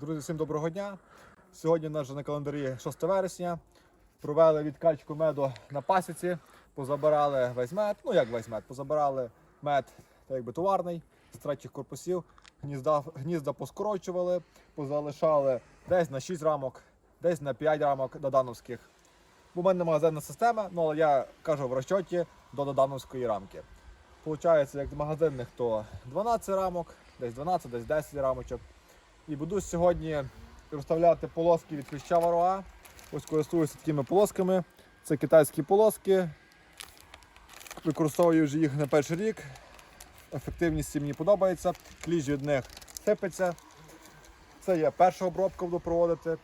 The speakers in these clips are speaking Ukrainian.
Друзі, всім доброго дня. Сьогодні у нас вже на календарі 6 вересня. Провели відкачку меду на пасіці, позабирали весь мед. Ну як весь мед, позабирали мед так якби товарний з третіх корпусів. Гнізда, гнізда поскорочували, позалишали десь на 6 рамок, десь на 5 рамок додановських. В мене магазинна система, ну але я кажу в розчоті до додановської рамки. Получається, як з магазинних, то 12 рамок, десь 12, десь 10 рамочок. І буду сьогодні розставляти полоски від кліща варуа. Ось користуюся такими полосками. Це китайські полоски. Використовую вже їх не перший рік. Ефективність мені подобається. Кліщ від них сипеться. Це є перша обробка буду проводити.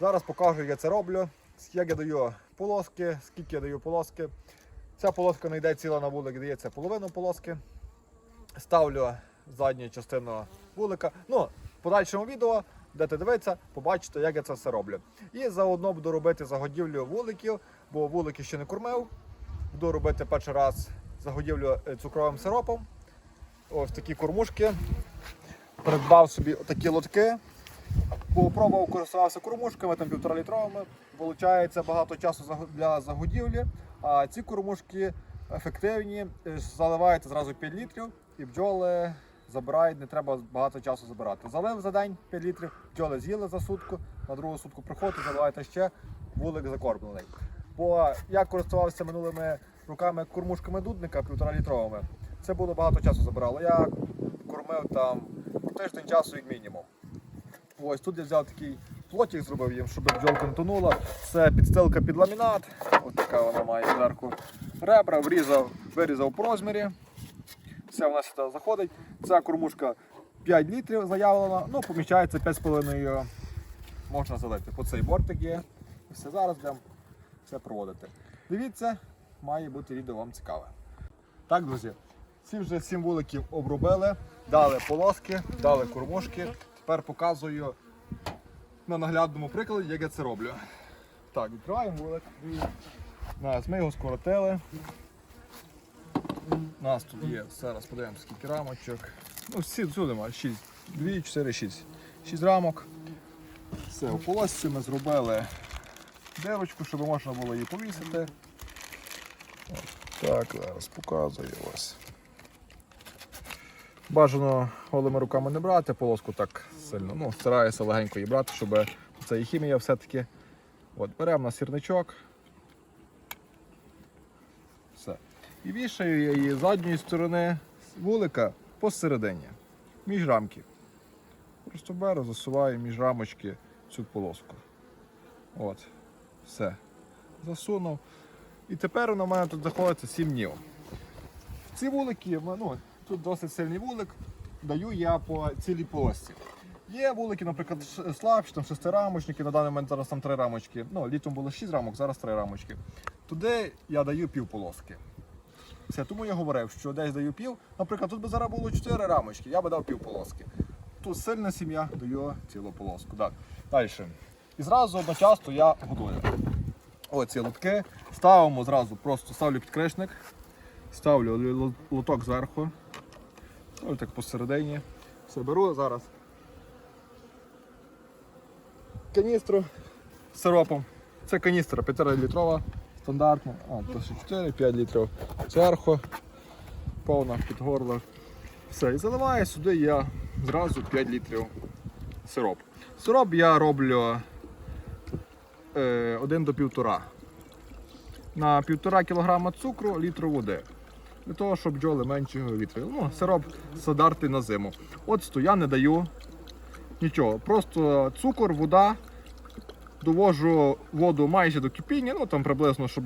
Зараз покажу, як я це роблю, як я даю полоски, скільки я даю полоски. Ця полоска не йде ціла на вулик, дається половину полоски. Ставлю задню частину вулика. Ну, в подальшому відео, будете дивитися, побачите, як я це все роблю. І заодно буду робити загодівлю вуликів, бо вулики ще не кормив. Буду робити перший раз загодівлю е, цукровим сиропом. Ось такі кормушки. Придбав собі такі лотки. Попробував користувався кормушками, там півтора літровими. Получається багато часу для загодівлі. А ці кормушки ефективні, е, заливаєте зразу 5 літрів і бджоли забирають, не треба багато часу забирати. Залив за день 5 літрів, бджоли з'їли за сутку, на другу сутку приходите, заливаєте ще, вулик закормлений. Бо я користувався минулими роками кормушками дудника півтора літровими. Це було багато часу забирало. Я кормив там тиждень часу як мінімум. Ось тут я взяв такий плотик, зробив їм, щоб бджолка не тонула. Це підстилка під ламінат. Ось така вона має зверху ребра, врізав, вирізав по розмірі. Все вона сюди заходить. Ця кормушка 5 літрів заявлена, ну поміщається 5,5 можна залити. По цей бортик є. Все зараз будемо все проводити. Дивіться, має бути відео вам цікаве. Так, друзі, ці вже 7 вуликів обробили, дали полоски, дали кормушки. Тепер показую на наглядному прикладі, як я це роблю. Так, відкриваємо вулик. Нас, ми його скоротили. У нас тут є, зараз подивимося, скільки рамочок. Ну, всі всюди має 6, 2, 4, 6. 6 рамок. Все, у полосці ми зробили дирочку, щоб можна було її повісити. От, так, зараз показую ось. Бажано голими руками не брати, полоску так сильно. Ну, стараюся легенько її брати, щоб це і хімія все-таки. От, беремо на сірничок. Все. І вішаю я її з задньої сторони вулика посередині, між рамки. Просто беру, засуваю між рамочки цю полоску. От. Все. Засунув. І тепер вона в мене тут знаходиться 7 днів. Ці вулики, ну, тут досить сильний вулик, даю я по цілій полосці. Є вулики, наприклад, слабші, там шестирамочники, на даний момент зараз там три рамочки. Ну, літом було 6 рамок, зараз три рамочки. Туди я даю пів полоски. Все, тому я говорив, що десь даю пів. Наприклад, тут би зараз було 4 рамочки, я би дав пів полоски. Тут сильна сім'я, даю цілу полоску. Так. Далі. І зразу одночасно я годую. Оці лотки. Ставимо зразу, просто ставлю підкришник, ставлю лоток зверху. Ось так посередині. Все беру зараз. Каністру з сиропом. Це каністра 5-літрова, стандартна. А, то 4, 5 літрів зверху. Повна під горло. Все, і заливаю сюди я зразу 5 літрів сироп. Сироп я роблю е, 1 до 1,5. На 1,5 кг цукру літру води. Для того, щоб бджоли менше вітрили. Ну, сироп стандартний на зиму. Оцту я не даю нічого. Просто цукор, вода. Довожу воду майже до кипіння, ну там приблизно, щоб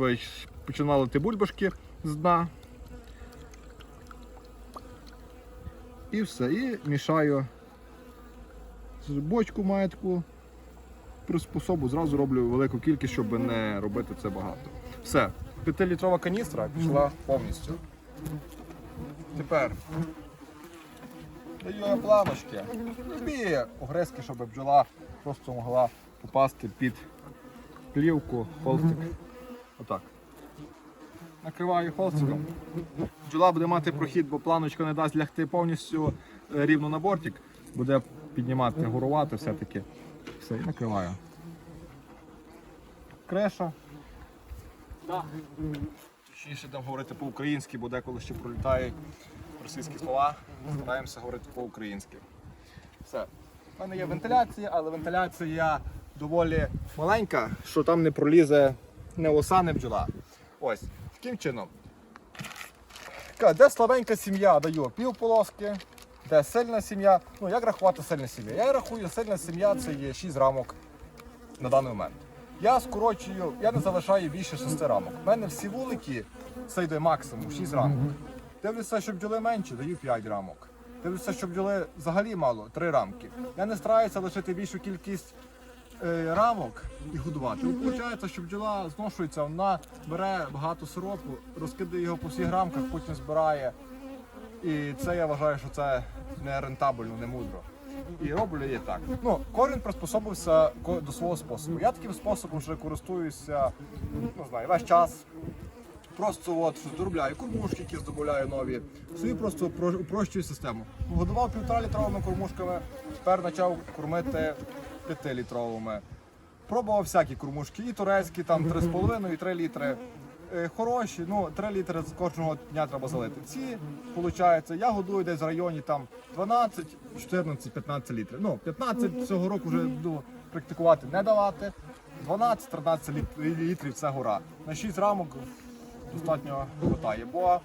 починали ті бульбашки з дна. І все. І мішаю. Бочку маю приспособу, зразу роблю велику кількість, щоб не робити це багато. Все, 5-літрова каністра пішла повністю. Тепер даю я планочки. Любі огризки, щоб бджола просто могла попасти під плівку, холстик. Отак. Накриваю холстиком. Бджола буде мати прохід, бо планочка не дасть лягти повністю е, рівно на бортик. Буде піднімати, горувати все-таки. Все, і накриваю. Креша. Точніше там говорити по-українськи, бо деколи ще пролітають російські слова. Стараємося говорити по-українськи. Все. У мене є вентиляція, але вентиляція доволі маленька, що там не пролізе не оса, не бджола. Ось, таким чином. Де слабенька сім'я даю пів полоски, де сильна сім'я. Ну як рахувати сильна сім'я? Я рахую, сильна сім'я це є 6 рамок на даний момент. Я скорочую, я не залишаю більше 6 рамок. У мене всі вулики, це йде максимум 6 рамок. Дивлюся, що бджоли менше, даю 5 рамок. Дивлюся, що бджоли взагалі мало, 3 рамки. Я не стараюся лишити більшу кількість е, рамок і годувати. Ну, Виходить, що бджола зношується, вона бере багато сиропу, розкидає його по всіх рамках, потім збирає. І це я вважаю, що це не рентабельно, не мудро. І роблю я так. Ну, кожен приспособився до свого способу. Я таким способом вже користуюся, ну знаю, весь час. Просто от доробляю кормушки, які здобуляю нові. Собі просто упрощую систему. Годував півтора літровими кормушками, тепер почав кормити п'ятилітровими. Пробував всякі кормушки, і турецькі, там 3,5 і 3 літри. Е, Хороші, ну 3 літри з кожного дня треба залити. Ці, виходить, я годую десь в районі там 12, 14, 15 літрів. Ну, 15 цього року вже буду практикувати не давати. 12-13 літ- літрів це гора. На 6 рамок достатньо хватає. Бо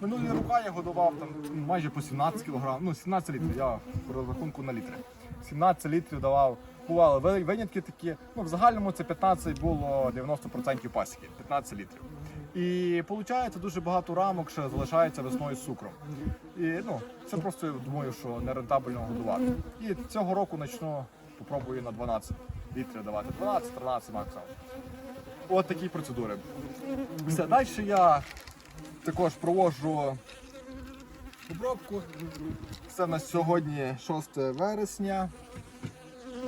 минулі роки я годував там майже по 17 кг, ну 17 літрів, я по розрахунку на літри. 17 літрів давав. Бували ви- винятки такі. Ну, в загальному це 15 було 90% пасіки, 15 літрів. І виходить, дуже багато рамок ще залишається весною з цукром. І ну, це просто я думаю, що не рентабельно годувати. І цього року почну, попробую на 12 літрів давати. 12-13 максимум. От такі процедури. Все, далі я також проводжу обробку. Це на сьогодні 6 вересня.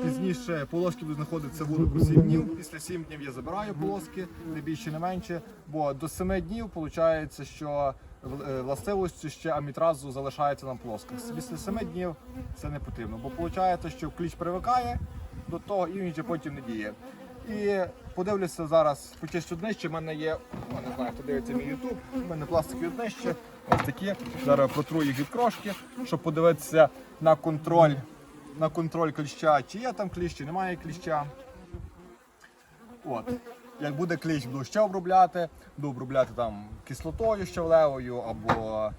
Пізніше полоски будуть знаходитися вулику 7 днів. Після 7 днів я забираю полоски, не більше, не менше. Бо до 7 днів виходить, що е, властивості ще амітразу залишається на плосках. Після 7 днів це не потрібно, бо виходить, що кліч привикає до того і він вже потім не діє. І подивлюся зараз, почищу днище. У мене є, о, не знаю, хто дивиться мій ютуб, у мене пластикові днище. Ось такі. Зараз протру їх від крошки, щоб подивитися на контроль, на контроль кліща, чи є там кліщ, чи немає кліща. От. Як буде кліщ, буду ще обробляти, буду обробляти там кислотою щавлевою або,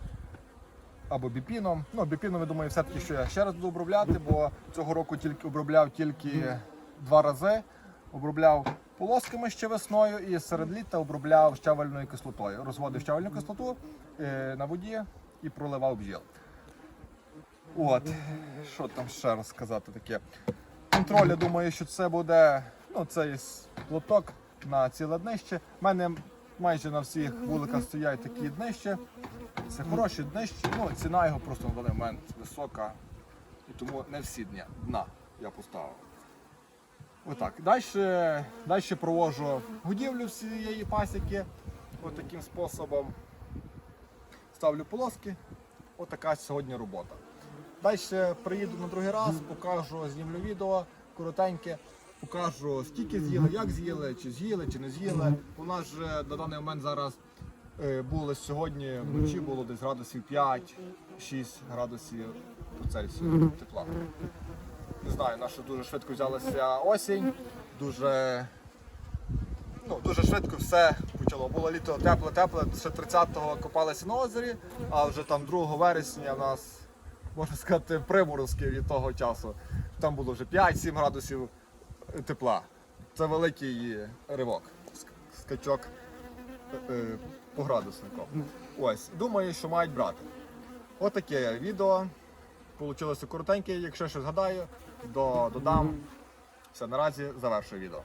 або біпіном. Ну, біпіном, я думаю, все-таки що я ще раз буду обробляти, бо цього року тільки обробляв тільки два рази. Обробляв полосками ще весною і серед літа обробляв щавельною кислотою. Розводив щавельну кислоту е, на воді і проливав бджіл. От, що там ще раз сказати таке. Контроль, я думаю, що це буде ну, цей лоток на ціле днище. У мене майже на всіх вуликах стоять такі днища. Це хороші днища. Ну, ціна його просто на даний момент висока. І тому не всі дня дна я поставив. Отак. Далі, далі проводжу годівлю всієї пасіки. От способом ставлю полоски. Отака сьогодні робота. Далі приїду на другий раз, покажу, знімлю відео коротеньке, покажу скільки з'їли, як з'їли, чи з'їли, чи не з'їли. У нас же на даний момент зараз е, було сьогодні вночі було десь градусів 5-6 градусів по Цельсію тепла. Не знаю, наша дуже швидко взялася осінь, дуже, ну, дуже швидко все почало. Було літо тепле, тепле, ще 30-го копалися на озері, а вже там 2 вересня в нас, можна сказати, приморозки від того часу. Там було вже 5-7 градусів тепла. Це великий ривок, ск- скачок е, по градуснику. Ось, думаю, що мають брати. Отаке відео. Получилося коротеньке, якщо щось згадаю, до, додам. Все, наразі завершую відео.